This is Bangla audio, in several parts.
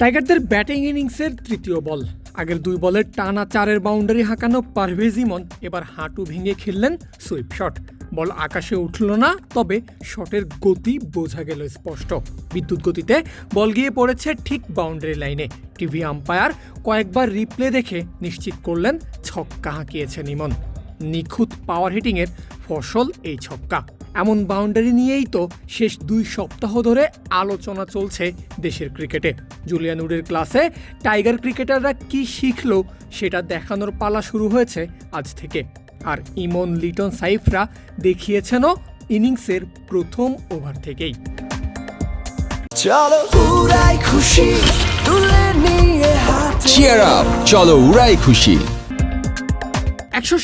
টাইগারদের ব্যাটিং ইনিংসের তৃতীয় বল। আগের দুই বলের টানা চারের বাউন্ডারি হাঁকানো পারভেজ ইমন এবার হাঁটু ভেঙে খেললেন সুইপ শট। বল আকাশে উঠল না, তবে শটের গতি বোঝা গেল স্পষ্ট। বিদ্যুৎ গতিতে বল গিয়ে পড়েছে ঠিক বাউন্ডারি লাইনে। টিভি আম্পায়ার কয়েকবার রিপ্লে দেখে নিশ্চিত করলেন ছক্কা হাঁকিয়েছেন ইমন। নিখুঁত পাওয়ার হিটিংয়ের ফসল এই ছক্কা। এমন বাউন্ডারি নিয়েই তো শেষ দুই সপ্তাহ ধরে আলোচনা চলছে দেশের ক্রিকেটে। জুলিয়ান উডের ক্লাসে টাইগার ক্রিকেটাররা কি শিখল সেটা দেখানোর পালা শুরু হয়েছে আজ থেকে। আর ইমন লিটন সাইফরা দেখিয়েছেনও ইনিংসের প্রথম ওভার থেকেই। চলো পুরাই খুশি তুলে নিয়ে হাতে চিয়ার আপ চলো উড়াই খুশি। একশো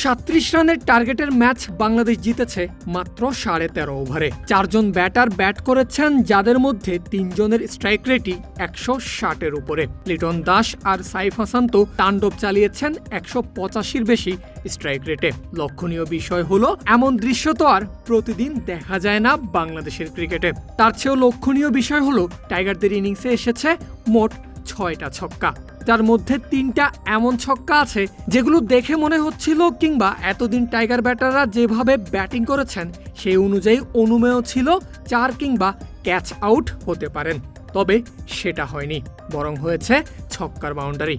রানের টার্গেটের ম্যাচ বাংলাদেশ জিতেছে মাত্র সাড়ে তেরো ওভারে। চারজন ব্যাটার ব্যাট করেছেন, যাদের মধ্যে তিনজনের স্ট্রাইক রেটই একশো ষাটের উপরে। লিটন দাস আর সাইফ হাসান তো তাণ্ডব চালিয়েছেন একশো পঁচাশির বেশি স্ট্রাইক রেটে। লক্ষণীয় বিষয় হলো, এমন দৃশ্য তো আর প্রতিদিন দেখা যায় না বাংলাদেশের ক্রিকেটে। তার চেয়েও লক্ষণীয় বিষয় হলো, টাইগারদের ইনিংসে এসেছে মোট ছয়টা ছক্কা। যার মধ্যে তিনটা এমন ছক্কা আছে যেগুলো দেখে মনে হচ্ছিল কিংবা এতদিন টাইগার ব্যাটাররা যেভাবে ব্যাটিং করেছেন সেই অনুযায়ী অনুমেয় ছিল চার কিংবা ক্যাচ আউট হতে পারেন। তবে সেটা হয়নি, বরং হয়েছে ছক্কার বাউন্ডারি।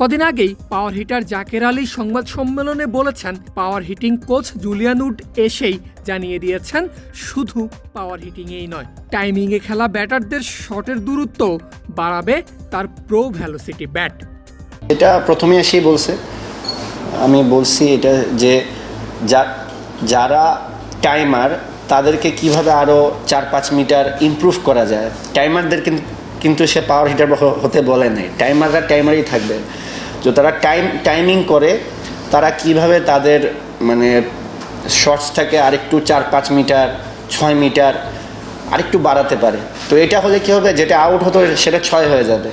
কদিন আগেই পাওয়ার হিটার জাকের আলী সংবাদ সম্মেলনে বলেছেন, power hitting coach Julian Wood এসেই জানিয়ে দিয়েছেন, শুধু পাওয়ার হিটিংয়েই নয়, টাইমিংয়ে খেলা ব্যাটারদের শটের দূরত্ব বাড়াবে তার প্রো ভ্যালোসিটি ব্যাট। এটা প্রথমে এসেই বলছে। আমি বলছি এটা যে যারা টাইমার, তাদেরকে কীভাবে আরও চার পাঁচ মিটার ইমপ্রুভ করা যায়? টাইমারদের কিন্তু কিন্তু সে পাওয়ার হিটার হতে বলে নাই। টাইমাররা টাইমারই থাকবে। তো তারা টাইম টাইমিং করে, তারা কীভাবে তাদের মানে শর্টস শর্টসটাকে আরেকটু চার, পাঁচ মিটার, ছয় মিটার আরেকটু বাড়াতে পারে। তো এটা হলে কী হবে? যেটা আউট হতো, সেটা ছয় হয়ে যাবে।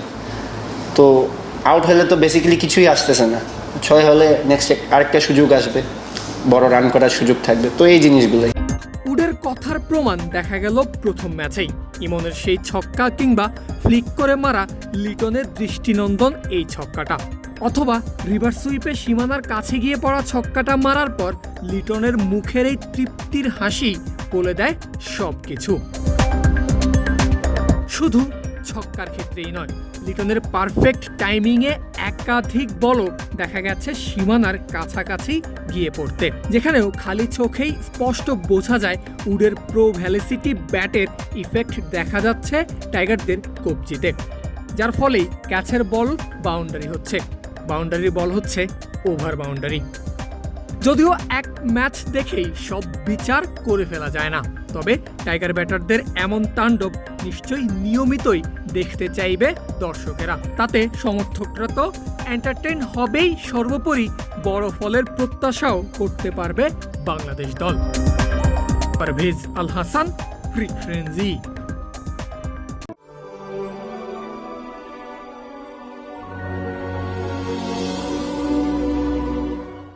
তো আউট হলে তো বেসিক্যালি কিছুই আসতেছে না। ছয় হলে নেক্সট আরেকটা সুযোগ আসবে। বড় রান করার সুযোগ থাকবে। তো এই জিনিসগুলোই। উডের কথার প্রমাণ দেখা গেল প্রথম ম্যাচেই। ইমনের সেই ছক্কা কিংবা ফ্লিক করে মারা লিটনের দৃষ্টিনন্দন এই ছক্কাটা। অথবা রিভার সুইপে সীমানার কাছে গিয়ে পড়া ছক্কাটা মারার পর লিটনের মুখের এই তৃপ্তির হাসি বলে দেয় সব কিছু শুধু ছক্কার ক্ষেত্রেই নয়, লিটনের পারফেক্ট টাইমিংয়ে একাধিক বলও দেখা গেছে সীমানার কাছাকাছি গিয়ে পড়তে, যেখানেও খালি চোখেই স্পষ্ট বোঝা যায় উডের প্রো ভ্যালিসিটি ব্যাটের ইফেক্ট দেখা যাচ্ছে টাইগারদের কবজিতে, যার ফলেই ক্যাচের বল বাউন্ডারি হচ্ছে। বাউন্ডারির বল হচ্ছে ওভার বাউন্ডারি যদিও এক ম্যাচ দেখেই সব বিচার করে ফেলা যায় না, তবে টাইগার ব্যাটারদের এমন তাণ্ডব নিশ্চয়ই নিয়মিতই দেখতে চাইবে দর্শকেরা। তাতে সমর্থকরা তো এন্টারটেইন হবেই সর্বোপরি, বড় ফলের প্রত্যাশাও করতে পারবে বাংলাদেশ দল। পারভেজ আল হাসান ফ্রিকফ্রেন্সি